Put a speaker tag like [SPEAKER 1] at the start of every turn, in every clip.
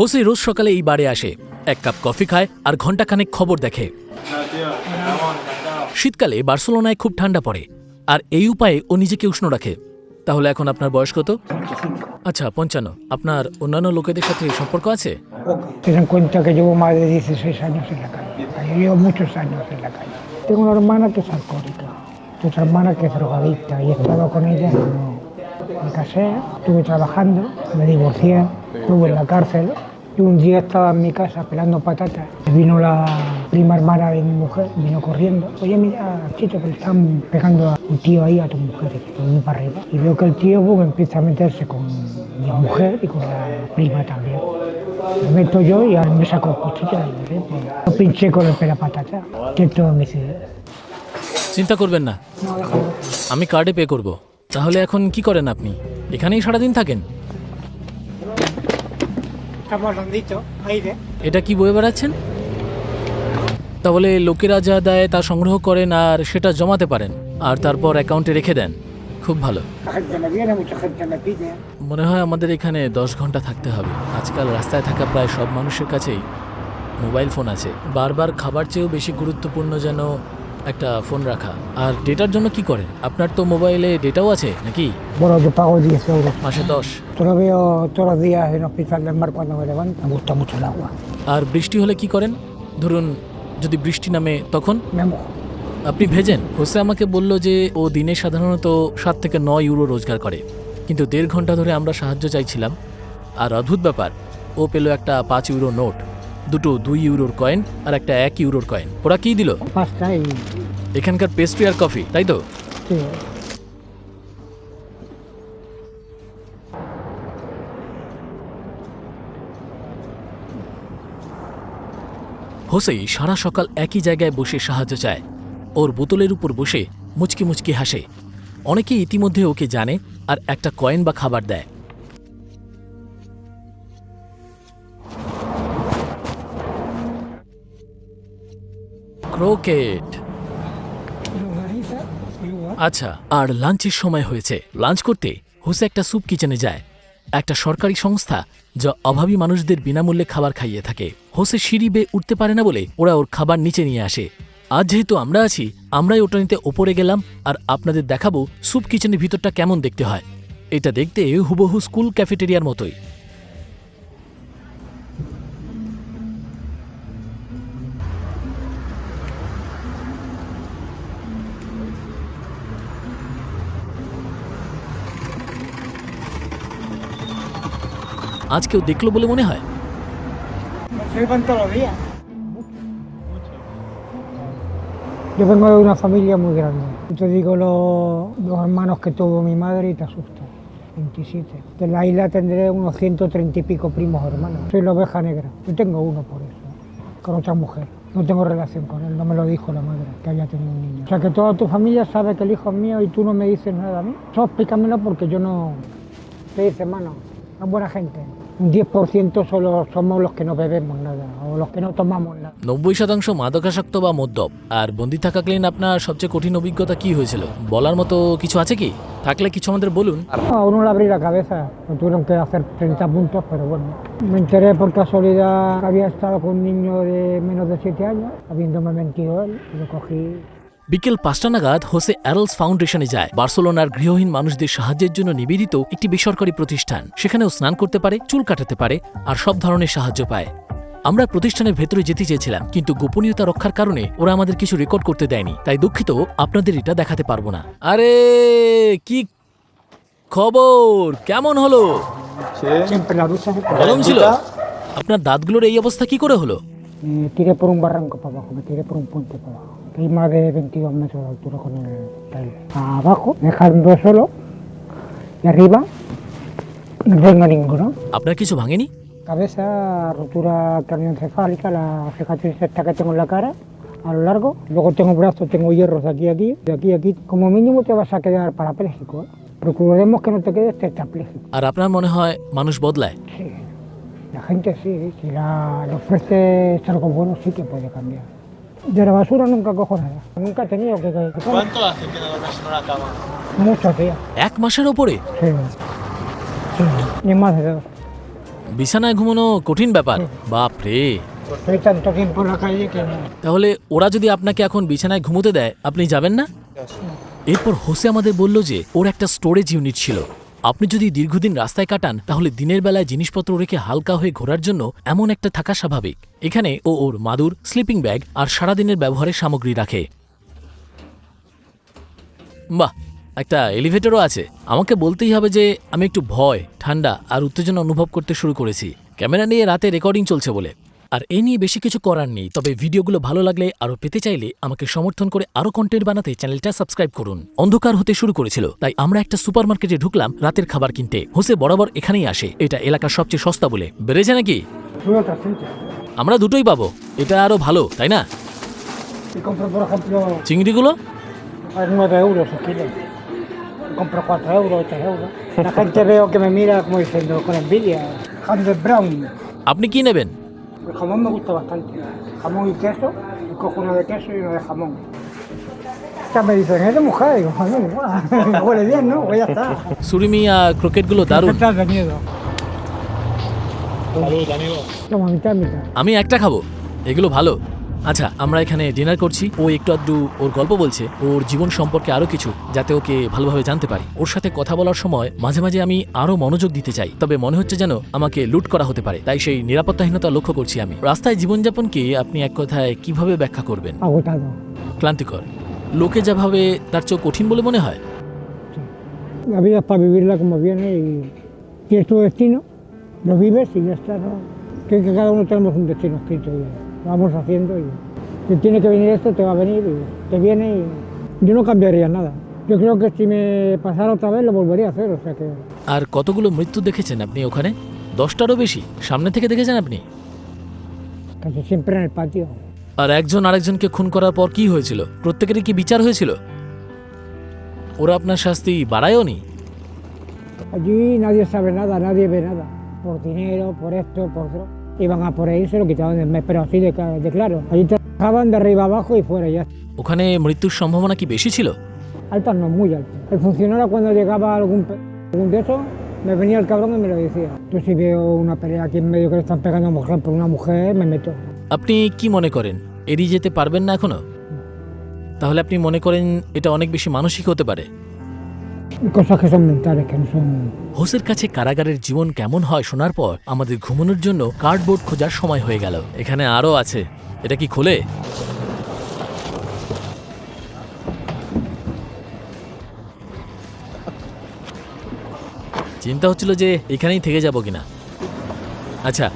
[SPEAKER 1] Jose রোজ সকালে এই বাড়ি আসে। এক কাপ কফি খায় আর ঘণ্টাখানেক খবর দেখে। শীতকালে বার্সেলোনায় খুব ঠান্ডা পড়ে। আর এই উপায়ে ও নিজেকে উষ্ণ রাখে। তাহলে এখন আপনার বয়স কত? আচ্ছা পঞ্চান্ন। আপনার অন্যান্য লোকেদের সাথে সম্পর্ক আছে?
[SPEAKER 2] Estuve trabajando, me divorcié, estuve un día estaba en mi casa pelando patatas. Vino la prima hermana de mi mujer, vino corriendo. Oye, mira, Chito, que le están pegando a un tío ahí a tu mujer. Y yo voy para arriba. Y veo que el tío pues, empieza a meterse con mi mujer y con la prima también. Me meto yo y ahora me saco el cuchillo y no sé, pues, lo pinché con el pelapatata. Que todo me dice,
[SPEAKER 1] চিন্তা করবেন না
[SPEAKER 2] no, déjalo.
[SPEAKER 1] আমি কার্ডে pay করব তাহলে এখন কি করেন আপনি এখানেই সারাদিন থাকেন এটা কি বয়ে বেড়াচ্ছেন? তাহলে লোকেরা যা দেয়, তা সংগ্রহ করেন আর সেটা জমাতে পারেন আর তারপর অ্যাকাউন্টে রেখে দেন। খুব ভালো. মনে হয় আমাদের এখানে দশ ঘণ্টা থাকতে হবে। আজকাল রাস্তায় থাকা প্রায় সব মানুষের কাছেই মোবাইল ফোন আছে। বারবার খাবার চেয়েও বেশি গুরুত্বপূর্ণ যেন একটা ফোন রাখা। আর ডেটার জন্য কি করেন? আপনার তো মোবাইলে ডেটাও আছে নাকি?
[SPEAKER 2] yo pago 10 euros.
[SPEAKER 1] মাসে দশ।
[SPEAKER 2] lo todos los días en Hospital del Mar cuando me levanto. Me gusta mucho el agua.
[SPEAKER 1] আর বৃষ্টি হলে কি করেন? ধরুন যদি বৃষ্টি নামে তখন?
[SPEAKER 2] Me mojo.
[SPEAKER 1] আপনি ভেজেন। হোসে আমাকে বলল যে ও দিনে সাধারণত সাত থেকে নয় ইউরো রোজগার করে। কিন্তু দেড় ঘণ্টা ধরে আমরা সাহায্য চাইছিলাম। আর অদ্ভুত ব্যাপার ও পেল একটা পাঁচ ইউরো নোট। দুটো দুই ইউরোর কয়েন আর একটা এক ইউরোর কয়েন। ওরা কি দিল? এখানকার পেস্ট্রি আর কফি তাই তো? হোসেই সারা সকাল একই জায়গায় বসে সাহায্য চায়। ওর বোতলের উপর বসে মুচকি মুচকি হাসে। অনেকে ইতিমধ্যে ওকে জানে আর একটা কয়েন বা খাবার দেয়। ক্রোকেট আচ্ছা আর লাঞ্চের সময় হয়েছে। লাঞ্চ করতে হোসে একটা স্যুপ কিচেনে যায়। একটা সরকারি সংস্থা যা অভাবী মানুষদের বিনামূল্যে খাবার খাইয়ে থাকে। হোসে সিঁড়ি বেয়ে উঠতে পারে না বলে ওরা ওর খাবার নিচে নিয়ে আসে। আজ যেহেতু আমরা আছি, আমরাই ওটা নিতে ওপরে গেলাম আর আপনাদের দেখাবো স্যুপ কিচেনের ভিতরটা কেমন দেখতে হয়। এটা দেখতে হুবহু স্কুল ক্যাফেটেরিয়ার মতোই। আজ কেউ দেখলো বলে মনে হয়
[SPEAKER 2] Se van todos los días. Yo vengo de una familia muy grande. Yo te digo los, los hermanos que tuvo mi madre y te asustas. 27. De la isla tendré unos 130 y pico primos hermanos. Soy la oveja negra. Yo tengo uno por eso. Con otra mujer. No tengo relación con él, no me lo dijo la madre, que había tenido un niño. O sea que toda tu familia sabe que el hijo es mío y tú no me dices nada a mí. Eso explícamelo porque yo no... Te dice, hermano, es buena gente. Un 10% solo somos los que no bebemos nada o los que no tomamos nada.
[SPEAKER 1] নব্বই শতাংশ মাদকাসক্ত বা মদ্যপ আর বন্দি থাকাকালীন আপনার সবচেয়ে কঠিন অভিজ্ঞতা কি হয়েছিল বলার মতো কিছু আছে কি থাকলে কিছু আমাদের বলুন
[SPEAKER 2] No, a uno le abrí la cabeza, me tuvieron que hacer 30 puntos, pero bueno. Me enteré por casualidad que había estado con un niño de menos de 7 años, habiéndome mentido él, y lo cogí.
[SPEAKER 1] বিকেল পাঁচটা নাগাদ Jose অ্যারলস ফাউন্ডেশনে যায়। বার্সেলোনার গৃহহীন মানুষদের সাহায্যের জন্য নিবেদিত একটি বেসরকারি প্রতিষ্ঠান। সেখানেও স্নান করতে পারে চুল কাটাতে পারে আর সব ধরনের সাহায্য পায়। আমরা প্রতিষ্ঠানের ভেতরে যেতে চেয়েছিলাম কিন্তু গোপনীয়তা রক্ষার কারণে ওরা আমাদের কিছু রেকর্ড করতে দেয়নি। তাই দুঃখিত আপনাদের এটা দেখাতে পারব না। আরে কি খবর? কেমন হলো? গরম ছিল? আপনার দাঁতগুলোর এই অবস্থা কি করে হলো?
[SPEAKER 2] barranco para abajo, me y más de 22 metros de altura con el. Abajo, dejando solo, y arriba, no tengo ninguno.
[SPEAKER 1] ¿Habrá que eso
[SPEAKER 2] Cabeza, rotura craneoencefálica, la cicatriz esta que tengo en la cara, a lo largo. Luego tengo brazos, tengo hierros de aquí a aquí, de aquí a aquí. Como mínimo te vas a quedar parapléjico. ¿eh? Procuraremos que no te quedes tetrapléjico.
[SPEAKER 1] ¿Ahora manos bodle?
[SPEAKER 2] Sí, la gente sí. Si la, le ofreces algo bueno, sí que puede cambiar. De la basura nunca cojo nada. Nunca he tenido que... que
[SPEAKER 3] ¿Cuánto hace que no duermes en una cama?
[SPEAKER 2] Muchos días.
[SPEAKER 1] এক মাসের ওপরে
[SPEAKER 2] Sí. sí. Ni más de dos.
[SPEAKER 1] বিছানায় ঘুমানো কঠিন ব্যাপার বাপ রে
[SPEAKER 2] Estoy tanto tiempo en la calle que no.
[SPEAKER 1] তাহলে ওরা যদি আপনাকে এখন বিছানায় ঘুমোতে দেয় আপনি যাবেন না এরপর হোসে আমাদের বলল যে ওর একটা স্টোরেজ ইউনিট ছিল আপনি যদি দীর্ঘদিন রাস্তায় কাটান, তাহলে দিনের বেলায় জিনিসপত্র রেখে হালকা হয়ে ঘোরার জন্য এমন একটা থাকা স্বাভাবিক। এখানে ও ওর মাদুর স্লিপিং ব্যাগ আর সারাদিনের ব্যবহারের সামগ্রী রাখে। বাহ, একটা এলিভেটরও আছে। আমাকে বলতেই হবে যে, আমি একটু ভয়, ঠান্ডা আর উত্তেজনা অনুভব করতে শুরু করেছি। ক্যামেরা নিয়ে রাতে রেকর্ডিং চলছে বলে। আর এ নিয়ে বেশি কিছু করার নেই তবে ভিডিওগুলো ভালো লাগলে আরও পেতে চাইলে আমাকে সমর্থন করে আরও কন্টেন্ট বানাতে চ্যানেলটা সাবস্ক্রাইব করুন অন্ধকার হতে শুরু করেছিল তাই আমরা একটা সুপারমার্কেটে ঢুকলাম রাতের খাবার কিনতে হোসে বরাবর এখানেই আসে এটা এলাকার সবচেয়ে সস্তা বলে বেড়েছে নাকি. আমরা দুটোই পাবো এটা আরও ভালো তাই না চিংড়িগুলো
[SPEAKER 2] a 9 euros el kilo. Y compro 4 euros, 3 euros. La gente veo que me mira como diciendo con envidia. Handel Brown.
[SPEAKER 1] আপনি কি নেবেন
[SPEAKER 2] El jamón me gusta bastante. Jamón y queso. Y cojo uno de queso y uno de jamón. Ya me dicen, es de mujer. Digo, "Bueno, igual. huele bien, ¿no? Pues ya está.
[SPEAKER 1] সুরিমি আর ক্রোকেটগুলো দারুণ
[SPEAKER 2] ¿Qué tal de miedo?
[SPEAKER 3] Salud, amigo.
[SPEAKER 2] Toma, mitad, mitad.
[SPEAKER 1] আমি একটা খাব এগুলো ভালো আচ্ছা আমরা এখানে dinner করছি। ও একটু আধটু ওর গল্প বলছে ওর জীবন সম্পর্কে আরও কিছু যাতে ওকে ভালোভাবে জানতে পারি। ওর সাথে কথা বলার সময় মাঝে মাঝে আমি আরও মনোযোগ দিতে চাই তবে মনে হচ্ছে যেন আমাকে লুট করা হতে পারে তাই সেই নিরাপত্তাহীনতা লক্ষ্য করছি আমি। রাস্তায় জীবনযাপনকে আপনি এক কথায় কীভাবে ব্যাখ্যা করবেন. ক্লান্তিকর। লোকে যাভাবে তার চেয়েও কঠিন বলে মনে হয়?
[SPEAKER 2] La vida es para vivirla como viene y tienes tu destino, lo vives y ya está. ¿no? Creo que cada uno tenemos un destino escrito y lo vamos haciendo y si tiene que venir esto, te va a venir y te viene y yo no cambiaría nada. Yo creo que si me pasara otra vez lo volvería a hacer, o sea que
[SPEAKER 1] আর কতগুলো মৃত্যু দেখেছেন আপনি ওখানে দশটারও বেশি সামনে থেকে দেখেছেন আপনি
[SPEAKER 2] casi siempre en el patio.
[SPEAKER 1] আর একজন আরেকজনকে খুন করার পর কি হয়েছিল প্রত্যেকেরই কি বিচার হয়েছিল ওরা আপনার শাস্তি বাড়ায়ওনি
[SPEAKER 2] Allí nadie sabe nada, nadie ve nada. Por dinero, por esto, por otro. Iban a por ahí, se lo quitaban del mes, pero así de, de claro. Allí te dejaban de arriba abajo y fuera ya.
[SPEAKER 1] ওখানে মৃত্যুর সম্ভাবনা কি বেশি ছিল
[SPEAKER 2] Altas no, muy altas. El funcionario cuando llegaba algún, pe- algún de esos, me venía el cabrón y me lo decía. Yo si veo una pelea aquí en medio que le están pegando a mujer por una mujer, me meto.
[SPEAKER 1] আপনি কি মনে করেন এড়িয়ে যেতে পারবেন না এখনও তাহলে আপনি মনে করেন এটা অনেক বেশি মানসিক হতে পারে হোসের কাছে কারাগারের জীবন কেমন হয় শোনার পর আমাদের ঘুমানোর জন্য কার্ডবোর্ড খোঁজার সময় হয়ে গেল। এখানে আরও আছে। এটা কি খোলে? চিন্তা হচ্ছিল যে এখানেই থেকে যাব কিনা। আচ্ছা।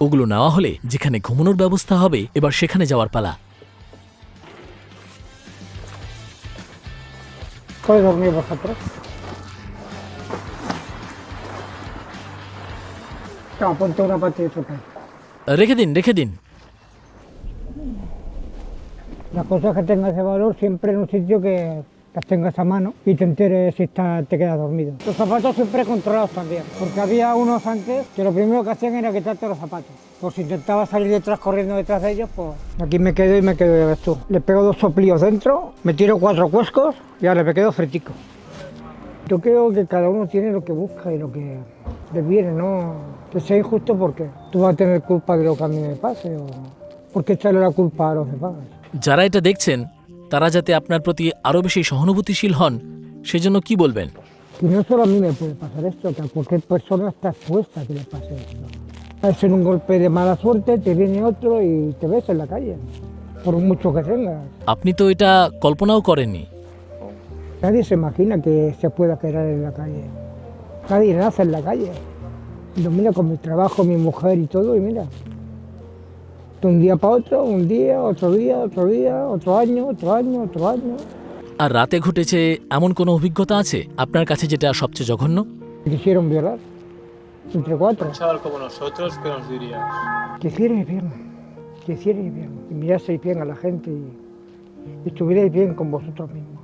[SPEAKER 1] ওগুলো নেওয়া হলে যেখানে ঘুমানোর ব্যবস্থা হবে, এবার সেখানে যাওয়ার পালা।
[SPEAKER 2] ¿Puedes dormir vosotros? Toma, ponte una parte de otro país.
[SPEAKER 1] রেখে দিন রেখে দিন
[SPEAKER 2] La cosa es que tengas ese valor siempre en un sitio que las tengas a mano y te enteres si está, te quedas dormido. Los zapatos siempre controlados también, porque había unos antes que lo primero que hacían era quitarte los zapatos. Pues si intentaba salir detrás corriendo detrás de ellos, pues aquí me quedo y me quedo, ya ves tú. Le pego dos soplillos dentro, me tiro cuatro cuescos y ahora me quedo fretico. Yo creo que cada uno tiene lo que busca y lo que le viene, ¿no? Que sea injusto porque tú vas a tener culpa de lo que a mí me pase o porque echarle la culpa a los demás.
[SPEAKER 1] যারা এটা দেখছেন তারা যাতে আপনার প্রতি আরও বেশি সহানুভূতিশীল হন সেজন্য কি বলবেন
[SPEAKER 2] Y no solo a mí me puede pasar esto, que a cualquier persona está expuesta a que le pase esto. Puede ser un golpe de mala suerte, te viene otro y te ves en la calle, por mucho que tengas.
[SPEAKER 1] আপনি তো এটা কল্পনাও করেননি
[SPEAKER 2] Nadie se imagina que se pueda quedar en la calle. Nadie nace en la calle. Yo mira con mi trabajo, mi mujer y todo, y mira. De un día para otro, un día, otro día, otro día, otro año, otro año, otro año.
[SPEAKER 1] আর রাতে ঘটেছে এমন কোনো অভিজ্ঞতা আছে আপনার কাছে যেটা সবচেয়ে জঘন্য
[SPEAKER 2] Me quisieron violar. Entre cuatro.
[SPEAKER 3] Un chaval como nosotros, ¿qué nos dirías?
[SPEAKER 2] que hicierais bien, que hicierais bien, y miraseis bien a la gente y, y estuvierais bien con vosotros mismos.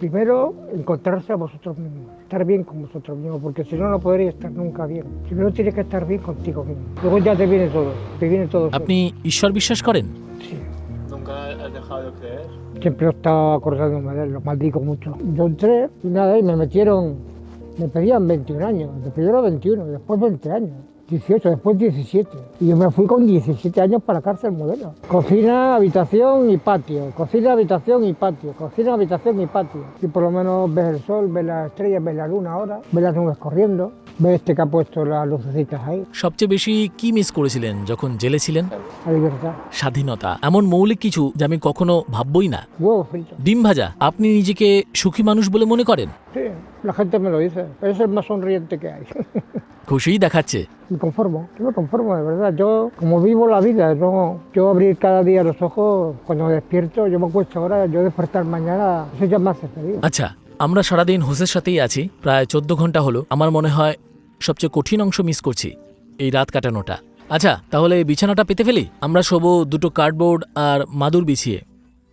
[SPEAKER 2] primero encontrarse a vosotros mismos, estar bien con vosotros mismos, porque si no, no podréis estar nunca bien. Primero tienes que estar bien contigo mismo. Luego ya te viene todo, te viene todo. ¿Apni
[SPEAKER 1] Ishwar Vishesh Karen? Sí.
[SPEAKER 3] ¿Nunca has dejado de creer?
[SPEAKER 2] Siempre he estado acordándome de él, lo maldigo mucho. Yo entré y nada, y me metieron, me pedían 21 años, me pidieron 21, después 20 años. 18, después 17. Y yo me fui con 17 años para la cárcel modelo. Cocina, habitación y patio. Cocina, habitación y patio. Cocina, habitación y patio. Y por lo menos ves el sol, ves las estrellas, ves la luna ahora, ves las nubes corriendo, ves este que ha puesto las lucecitas ahí,
[SPEAKER 1] সবচেয়ে বেশি কি miss করেছিলেন যখন জেলে ছিলেন. স্বাধীনতা এমন মৌলিক কিছু যা আমি কখনো ভাববই না. ডিম ভাজা আপনি নিজেকে সুখী মানুষ বলে মনে করেন
[SPEAKER 2] Sí, la gente me lo dice. Es el más sonriente que hay.
[SPEAKER 1] খুশিই দেখাচ্ছে
[SPEAKER 2] me conformo, yo me conformo, de verdad. Yo, como vivo la vida, no, yo abrir cada día los ojos, cuando me despierto, yo me acuesto ahora, yo despertar mañana, eso ya me hace feliz.
[SPEAKER 1] আচ্ছা আমরা সারাদিন হোসের সাথেই আছি প্রায় চোদ্দ ঘণ্টা হলো আমার মনে হয় সবচেয়ে কঠিন অংশ মিস করছি এই রাত কাটানোটা আচ্ছা তাহলে বিছানাটা পেতে ফেলি আমরা শোবো দুটো কার্ডবোর্ড আর মাদুর বিছিয়ে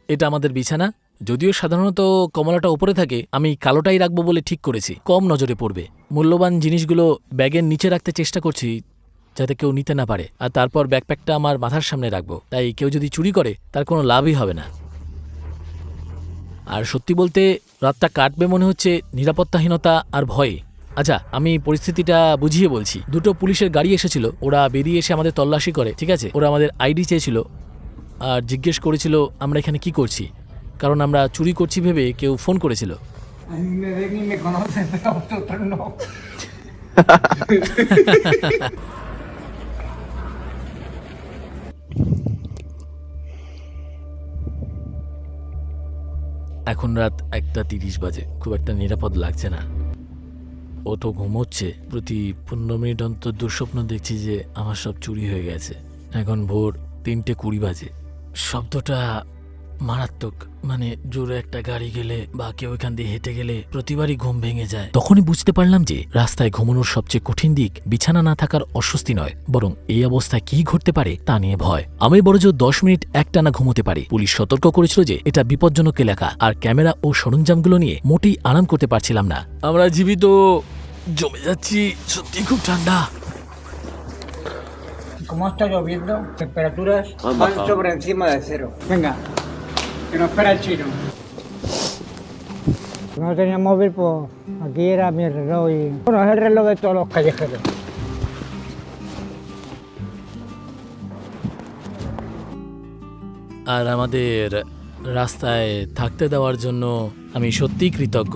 [SPEAKER 1] এটা আমাদের বিছানা যদিও সাধারণত কমলাটা ওপরে থাকে, আমি কালোটাই রাখব বলে ঠিক করেছি। কম নজরে পড়বে। মূল্যবান জিনিসগুলো ব্যাগের নিচে রাখতে চেষ্টা করছি, যাতে কেউ নিতে না পারে। আর তারপর ব্যাকপ্যাকটা আমার মাথার সামনে রাখব। তাই কেউ যদি চুরি করে, তার কোনো লাভই হবে না। আর সত্যি বলতে, রাতটা কাটবে মনে হচ্ছে নিরাপত্তাহীনতা আর ভয়ে। আচ্ছা আমি পরিস্থিতিটা বুঝিয়ে বলছি। দুটো পুলিশের গাড়ি এসেছিল, ওরা বেরিয়ে এসে আমাদের তল্লাশি করে, ঠিক আছে? ওরা আমাদের আইডি চেয়েছিল, আর জিজ্ঞেস করেছিল, আমরা এখানে কি করছি? কারণ আমরা চুরি করছি ভেবে কেউ ফোন করেছিল. এখন রাত একটা তিরিশ বাজে। খুব একটা নিরাপদ লাগছে না। ও তো ঘুমোচ্ছে। প্রতি পনেরো মিনিট অন্তর দুঃস্বপ্ন দেখছি যে আমার সব চুরি হয়ে গেছে। এখন ভোর তিনটে কুড়ি বাজে। শব্দটা মারাত্মক। মানে জোরে একটা গাড়ি গেলে বা কেউ এখান দিয়ে হেঁটে গেলে প্রতিবারই ঘুম ভেঙে যায়। তখনই বুঝতে পারলাম যে রাস্তায় ঘুমানোর সবচেয়ে কঠিন দিক বিছানা না থাকার অস্বস্তি নয় বরং এই অবস্থায় কি ঘটতে পারে তা নিয়ে ভয়। আমি বড় জোর দশ মিনিট একটানা ঘুমোতে পারি। পুলিশ সতর্ক করেছিল যে এটা বিপজ্জনক এলাকা আর ক্যামেরা ও সরঞ্জামগুলো নিয়ে মোটেই আরাম করতে পারছিলাম না। আমরা জীবিত। জমে যাচ্ছি। সত্যি খুব ঠান্ডা।
[SPEAKER 2] Como está lloviendo, temperaturas? Van sobre encima de cero. Venga, que nos espera el chino. No tenía móvil, pues aquí era mi reloj y... Bueno, es el reloj de todos los callejeros.
[SPEAKER 1] আর আমাদের রাস্তায় থাকতে দেওয়ার জন্য আমি সত্যিই কৃতজ্ঞ